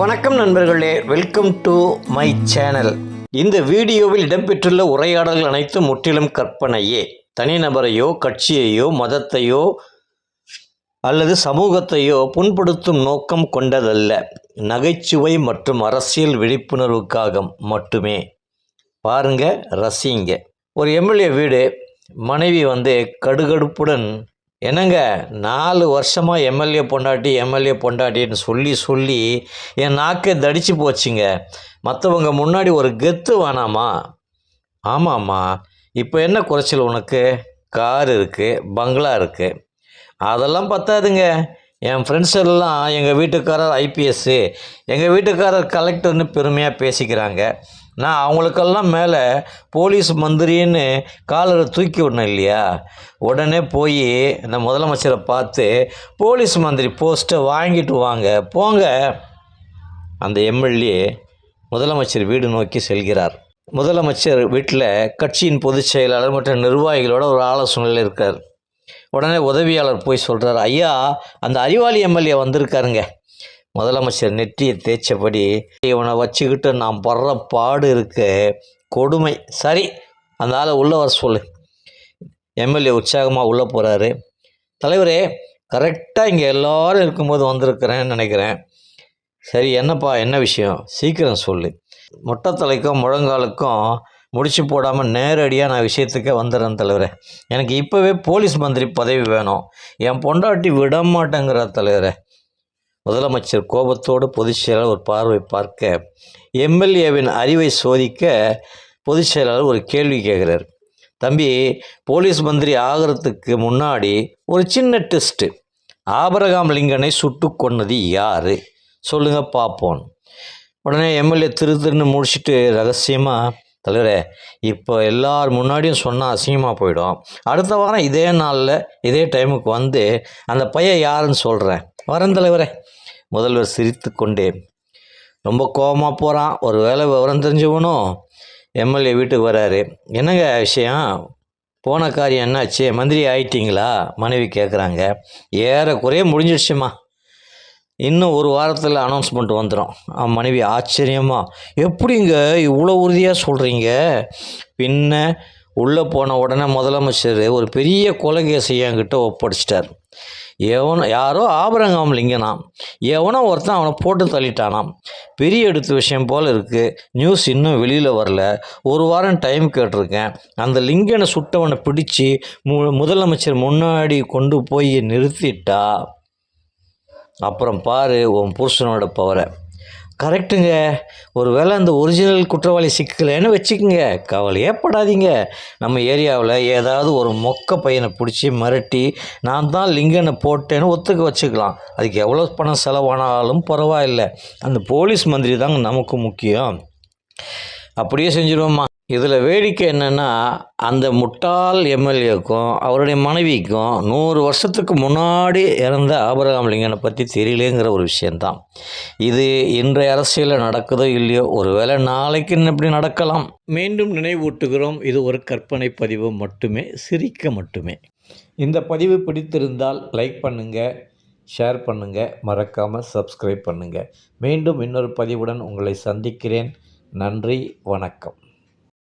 வணக்கம் நண்பர்களே welcome to my channel இந்த வீடியோவில் இடம்பெற்றுள்ள உரையாடல்கள் அனைத்தும் முற்றிலும் கற்பனையே. தனிநபரையோ கட்சியையோ மதத்தையோ அல்லது சமூகத்தையோ புண்படுத்தும் நோக்கம் கொண்டதல்ல. நகைச்சுவை மற்றும் அரசியல் விழிப்புணர்வுக்காக மட்டுமே. பாருங்க ரசிங்க. ஒரு எம்எல்ஏ வீடு மனைவி வந்து கடுகடுப்புடன் என்னங்க நாலு வருஷமாக எம்எல்ஏ பொண்டாட்டி எம்எல்ஏ பொண்டாட்டின்னு சொல்லி சொல்லி என் நாக்கே தடிச்சு போச்சுங்க. மற்றவங்க முன்னாடி ஒரு கெத்து வேணாமா? ஆமாம்மா. இப்போ என்ன குறைச்சல் உனக்கு? கார் இருக்குது பங்களா இருக்குது அதெல்லாம் பத்தாதுங்க. என் ஃப்ரெண்ட்ஸ் எல்லாம் எங்கள் வீட்டுக்காரர் ஐபிஎஸ்ஸு எங்கள் வீட்டுக்காரர் கலெக்டர்னு பெருமையாக பேசிக்கிறாங்க. நான் அவங்களுக்கெல்லாம் மேலே போலீஸ் மந்திரின்னு காலரை தூக்கி விடணும் இல்லையா? உடனே போய் இந்த முதலமைச்சரை பார்த்து போலீஸ் மந்திரி போஸ்ட்டை வாங்கிட்டு வாங்க போங்க. அந்த எம்எல்ஏ முதலமைச்சர் வீடு நோக்கி செல்கிறார். முதலமைச்சர் வீட்டில் கட்சியின் பொதுச் செயலாளர் மற்றும் நிர்வாகிகளோட ஒரு ஆலோசனையில் இருக்கார். உடனே உதவியாளர் போய் சொல்கிறார் ஐயா அந்த அறிவாளி எம்எல்ஏ வந்திருக்காருங்க. முதலமைச்சர் நெற்றியை தேய்ச்சபடி இவனை வச்சுக்கிட்டு நான் படுற பாடு இருக்கு கொடுமை. சரி அந்த ஆளை உள்ளே வர சொல்லு. எம்எல்ஏ உற்சாகமாக உள்ளே போகிறாரு தலைவரே கரெக்டாக இங்கே எல்லோரும் இருக்கும்போது வந்திருக்கிறேன்னு நினைக்கிறேன். சரி என்னப்பா என்ன விஷயம்? சீக்கிரம் சொல்லு. மொட்டை தலைக்கும் முழங்காலுக்கும் முடிச்சு போடாமல் நேரடியாக நான் விஷயத்துக்கே வந்துடுறேன் தலைவரே. எனக்கு இப்போவே போலீஸ் மந்திரி பதவி வேணும். என் பொண்டாட்டி விட மாட்டேங்கிற தலைவரே. முதலமைச்சர் கோபத்தோடு பொதுச் செயலாளர் ஒரு பார்வை பார்க்க எம்எல்ஏவின் அறிவை சோதிக்க பொதுச் செயலாளர் ஒரு கேள்வி கேட்குறார். தம்பி போலீஸ் மந்திரி ஆகிறதுக்கு முன்னாடி ஒரு சின்ன டெஸ்ட்டு. ஆபரகாம் லிங்கனை சுட்டு கொன்னது யார்? சொல்லுங்கள் பார்ப்போம் உடனே எம்எல்ஏ திரு திருன்னு முடிச்சுட்டு ரகசியமாக தலைவரே இப்போ எல்லார் முன்னாடியும் சொன்னால் அசிங்கமாக போயிடும். அடுத்த வாரம் இதே நாளில் இதே டைமுக்கு வந்து அந்த பையன் யாருன்னு சொல்கிறேன் வரேன் தலைவரே. முதல்வர் சிரித்து கொண்டே. ரொம்ப கோபமாக போகிறான் ஒரு வேலை விவரம் தெரிஞ்சவனும் எம்எல்ஏ வீட்டுக்கு வராரு. என்னங்க விஷயம்? போன காரியம் என்னாச்சு? மந்திரி ஆயிட்டிங்களா? மனைவி கேட்குறாங்க ஏறக்குறைய முடிஞ்சிடுச்சுமா இன்னும் ஒரு வாரத்தில் அனௌன்ஸ்மெண்ட் வந்துடும் மனைவி ஆச்சரியமாக எப்படிங்க இவ்வளோ உறுதியாக சொல்கிறீங்க பின்ன உள்ளே போன உடனே முதலமைச்சர் ஒரு பெரிய கொலை என்கிட்ட ஒப்படைச்சிட்டார். எவனோ யாரோ ஆபரங்காம் லிங்கனாம். எவனோ ஒருத்தன் அவனை போட்டு தள்ளிட்டானாம். பெரிய எடுத்த விஷயம் போல் இருக்குது நியூஸ் இன்னும் வெளியில் வரல. ஒரு வாரம் டைம் கேட்டிருக்கேன். அந்த லிங்கனை சுட்டவனை பிடிச்சி மு முதலமைச்சர் முன்னாடி கொண்டு போய் நிறுத்திட்டா. அப்புறம் பாரு உன் புருஷனோட பவரை. கரெக்டுங்க. ஒரு வேளை அந்த ஒரிஜினல் குற்றவாளி சிக்கலைன்னு வச்சுக்கோங்க. கவலையே படாதீங்க. நம்ம ஏரியாவில் ஏதாவது ஒரு மொக்க பையனை பிடிச்சி மிரட்டி நான் தான் லிங்கனை போட்டேன்னு ஒத்துக்க வச்சுக்கலாம். அதுக்கு எவ்வளோ பணம் செலவானாலும் பரவாயில்லை. அந்த போலீஸ் மந்திரி தாங்க நமக்கு முக்கியம். அப்படியே செஞ்சிருவோம்மா. இதில் வேடிக்கை என்னென்னா அந்த முட்டாள் எம்எல்ஏக்கும் அவருடைய மனைவிக்கும் நூறு வருஷத்துக்கு முன்னாடி இறந்த ஆபரகாம் லிங்கனை பற்றி தெரியலேங்கிற ஒரு விஷயந்தான். இது இன்றைய அரசியலில் நடக்குதோ இல்லையோ ஒருவேளை நாளைக்கு இப்படி நடக்கலாம். மீண்டும் நினைவூட்டுகிறோம் இது ஒரு கற்பனை பதிவு மட்டுமே சிரிக்க மட்டுமே. இந்த பதிவு பிடித்திருந்தால் லைக் பண்ணுங்கள் ஷேர் பண்ணுங்கள் மறக்காமல் சப்ஸ்கிரைப் பண்ணுங்கள் மீண்டும் இன்னொரு பதிவுடன் உங்களை சந்திக்கிறேன். நன்றி வணக்கம்.